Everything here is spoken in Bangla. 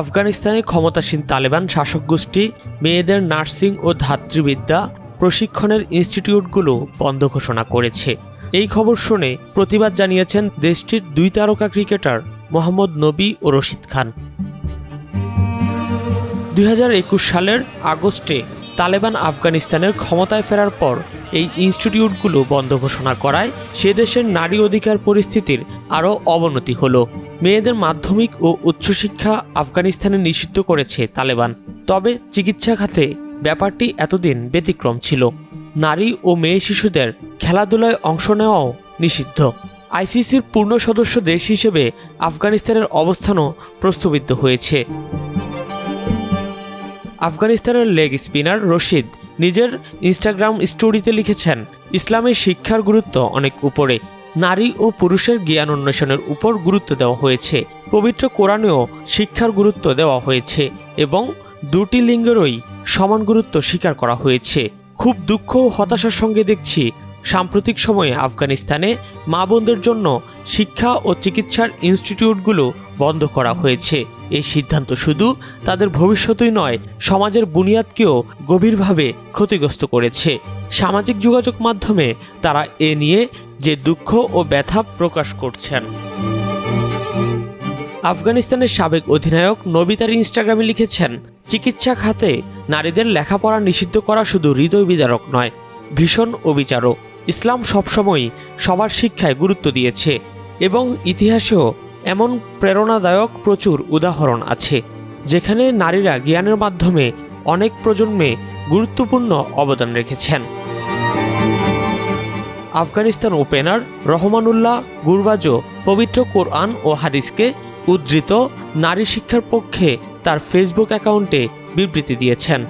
আফগানিস্তানে ক্ষমতাসীন তালেবান শাসক গোষ্ঠী, মেয়েদের নার্সিং ও ধাত্রীবিদ্যা প্রশিক্ষণের ইনস্টিটিউটগুলো বন্ধ ঘোষণা করেছে। এই খবর শুনে প্রতিবাদ জানিয়েছেন দেশটির দুই তারকা ক্রিকেটার মোহাম্মদ নবী ও রশিদ খান। দুই হাজার একুশ সালের আগস্টে তালেবান আফগানিস্তানের ক্ষমতায় ফেরার পর এই ইনস্টিটিউটগুলো বন্ধ ঘোষণা করায় সে দেশের নারী অধিকার পরিস্থিতির আরও অবনতি হলো। মেয়েদের মাধ্যমিক ও উচ্চশিক্ষা আফগানিস্তানে নিষিদ্ধ করেছে তালেবান। তবে চিকিৎসা খাতে ব্যাপারটি এতদিন ব্যতিক্রম ছিল। নারী ও মেয়ে শিশুদের খেলাধুলায় অংশ নেওয়াও নিষিদ্ধ। আইসিসির পূর্ণ সদস্য দেশ হিসেবে আফগানিস্তানের অবস্থানও প্রস্তাবিত হয়েছে। আফগানিস্তানের লেগ স্পিনার রশিদ নিজের ইনস্টাগ্রাম স্টোরিতে লিখেছেন, ইসলামের শিক্ষার গুরুত্ব অনেক উপরে। নারী ও পুরুষের জ্ঞান অন্বেষণের উপর গুরুত্ব দেওয়া হয়েছে। পবিত্র কোরআনেও শিক্ষার গুরুত্ব দেওয়া হয়েছে এবং দুটি লিঙ্গেরই সমান গুরুত্ব স্বীকার করা হয়েছে। খুব দুঃখ ও হতাশার সঙ্গে দেখছি সাম্প্রতিক সময়ে আফগানিস্তানে মা বোনদের জন্য শিক্ষা ও চিকিৎসার ইনস্টিটিউটগুলো বন্ধ করা হয়েছে। এই সিদ্ধান্ত শুধু তাদের ভবিষ্যতই নয়, সমাজের বুনিয়াদকেও গভীরভাবে ক্ষতিগ্রস্ত করেছে। সামাজিক যোগাযোগ মাধ্যমে তারা এ নিয়ে যে দুঃখ ও ব্যথা প্রকাশ করছেন। আফগানিস্তানের সাবেক অধিনায়ক নবী তার ইনস্টাগ্রামে লিখেছেন, চিকিৎসা খাতে নারীদের লেখাপড়া নিষিদ্ধ করা শুধু হৃদয় বিদারক নয়, ভীষণ অবিচারও। ইসলাম সবসময়ই সবার শিক্ষায় গুরুত্ব দিয়েছে এবং ইতিহাসেও এমন প্রেরণাদায়ক প্রচুর উদাহরণ আছে, যেখানে নারীরা জ্ঞানের মাধ্যমে অনেক প্রজন্মে গুরুত্বপূর্ণ অবদান রেখেছেন। আফগানিস্তান ওপেনার রহমানুল্লাহ গুরবাজো পবিত্র কোরআন ও হাদিসকে উদ্ধৃত নারী শিক্ষার পক্ষে তার ফেসবুক অ্যাকাউন্টে বিবৃতি দিয়েছেন।